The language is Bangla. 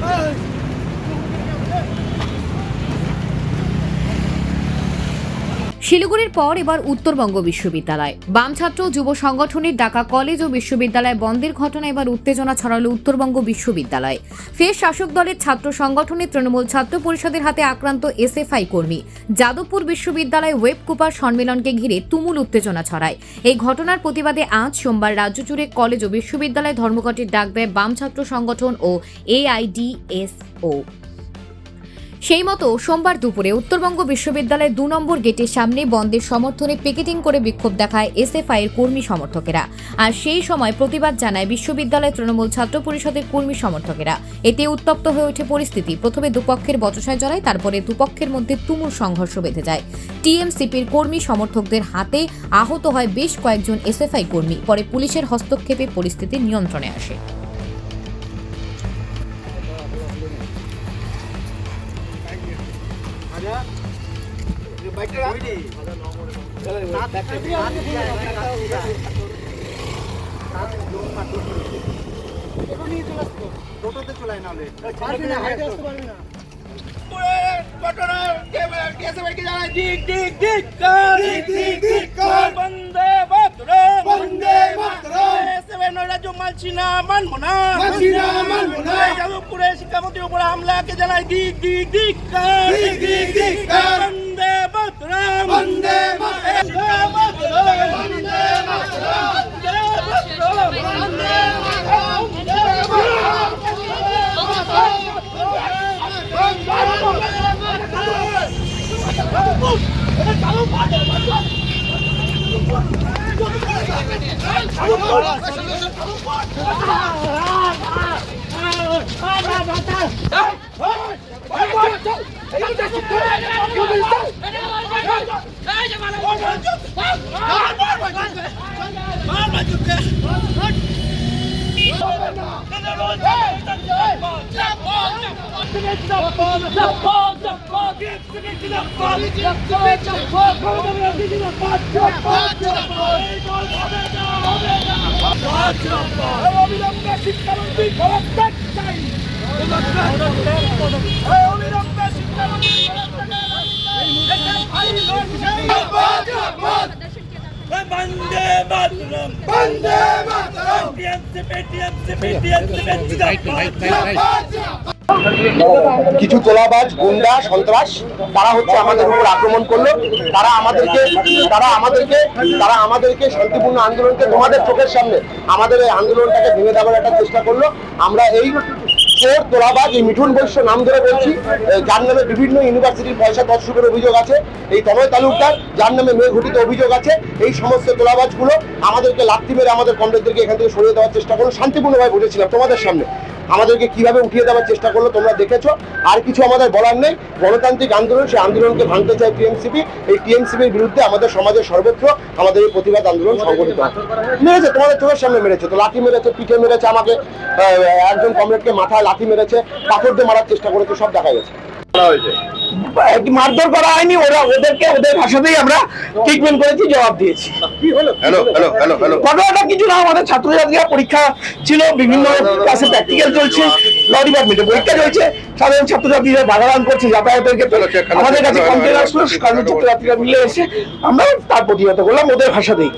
Hey, শিলিগুড়ির পর এবার উত্তরবঙ্গ বিশ্ববিদ্যালয়। বাম ছাত্র যুব সংগঠনের ডাকা কলেজ ও বিশ্ববিদ্যালয় বন্ধের ঘটনা এবার উত্তেজনা ছড়ালো উত্তরবঙ্গ বিশ্ববিদ্যালয়। ফের শাসক দলের ছাত্র সংগঠনের তৃণমূল ছাত্র পরিষদের হাতে আক্রান্ত এসএফআই কর্মী। যাদবপুর বিশ্ববিদ্যালয় ওয়েব কুপার সম্মেলনকে ঘিরে তুমুল উত্তেজনা ছড়ায়। এই ঘটনার প্রতিবাদে আজ সোমবার রাজ্য জুড়ে কলেজ ও বিশ্ববিদ্যালয় ধর্মঘটের ডাক দেয় বাম ছাত্র সংগঠন ও এআইডিএসও। সেই মতো সোমবার দুপুরে উত্তরবঙ্গ বিশ্ববিদ্যালয়ের দু নম্বর গেটের সামনে বন্ধের সমর্থনে পিকেটিং করে বিক্ষোভ দেখায় এসএফআই এর কর্মী সমর্থকেরা। আর সেই সময় প্রতিবাদ জানায় বিশ্ববিদ্যালয় তৃণমূল ছাত্র পরিষদের কর্মী সমর্থকেরা। এতে উত্তপ্ত হয়ে ওঠে পরিস্থিতি। প্রথমে দুপক্ষের বচসায় জড়ায়, তারপরে দুপক্ষের মধ্যে তুমুল সংঘর্ষ বেঁধে যায়। টিএমসিপির কর্মী সমর্থকদের হাতে আহত হয় বেশ কয়েকজন এসএফআই কর্মী। পরে পুলিশের হস্তক্ষেপে পরিস্থিতি নিয়ন্ত্রণে আসে। টোটোতে চলাই নাহলে বন্দে মাতরম। বন্দে মাতরম। সেভেন রাজ্য মানছি না মানবো না। মানছি না। শিক্ষামন্ত্রীর উপর হামলাকে জানাই দিক দিক দিক। বন্দে মাতরম। বন্দে মাতরম। বন্দে মাতরম বন্দে মাতরম। বন্দে মাতরম বন্দে মাতরম বন্দে অবিলম্বে শিক্ষামন্ত্রী কিছু তোলাবাজ, গুন্ডা, সন্ত্রাস, তারা হচ্ছে আমাদের উপর আক্রমণ করল। তারা আমাদেরকে তারা আমাদেরকে তারা আমাদেরকে শান্তিপূর্ণ আন্দোলনকে তোমাদের চোখের সামনে আমাদের এই আন্দোলনটাকে ভেঙে দেওয়ার একটা চেষ্টা করল। আমরা এই চোর, তোলাবাজ, এই মিঠুন বৈশ্য নাম ধরে বলছি। যার নামে বিভিন্ন ইউনিভার্সিটির পয়সা তৎসুপের অভিযোগ আছে। এই তনয় তালুকদার, যার নামে মেয়ে ঘটিত অভিযোগ আছে। এই সমস্ত তোলাবাজগুলো আমাদেরকে লাত্তি মেরে আমাদের কমরেডদেরকে এখান থেকে সরিয়ে দেওয়ার চেষ্টা করুন। শান্তিপূর্ণভাবে বসেছিলাম তোমাদের সামনে। আমাদেরকে কীভাবে উঠিয়ে দেওয়ার চেষ্টা করল তোমরা দেখেছ। আর কিছু আমাদের বলার নেই। গণতান্ত্রিক আন্দোলন সেই আন্দোলনকে ভাঙতে চায় টিএমসিপি। এই টিএমসিপির বিরুদ্ধে আমাদের সমাজের সর্বত্র আমাদের এই প্রতিবাদ আন্দোলন সংগঠিত মেরেছে তোমাদের চোখের সামনে মেরেছে তো লাঠি মেরেছে পিঠে মেরেছে আমাকে একজন কমরেডকে মাথায় লাঠি মেরেছে পাথর দিয়ে মারার চেষ্টা করেছে সব দেখা গেছে। মারধর করা হয়নি ওরা ওদেরকে ওদের ভাষাতেই আমরা ট্রিটমেন্ট করেছি জবাব দিয়েছি। Hello hello hello hello. ঘটনাটা কিছু না আমাদের ছাত্রছাত্রীরা পরীক্ষা ছিল বিভিন্ন ক্লাসে প্র্যাকটিক্যাল চলছে ল ডিপার্টমেন্টে পরীক্ষা চলছে সাধারণ ছাত্রছাত্রীরা বাধাদান করছে যাতায়াতের ক্ষেত্রে। আমাদের কাছে কমপ্লেন আসলো হ্যালো, ছাত্রছাত্রীরা মিলে এসে আমরা তার প্রতিহত করলাম ওদের ভাষাতেই।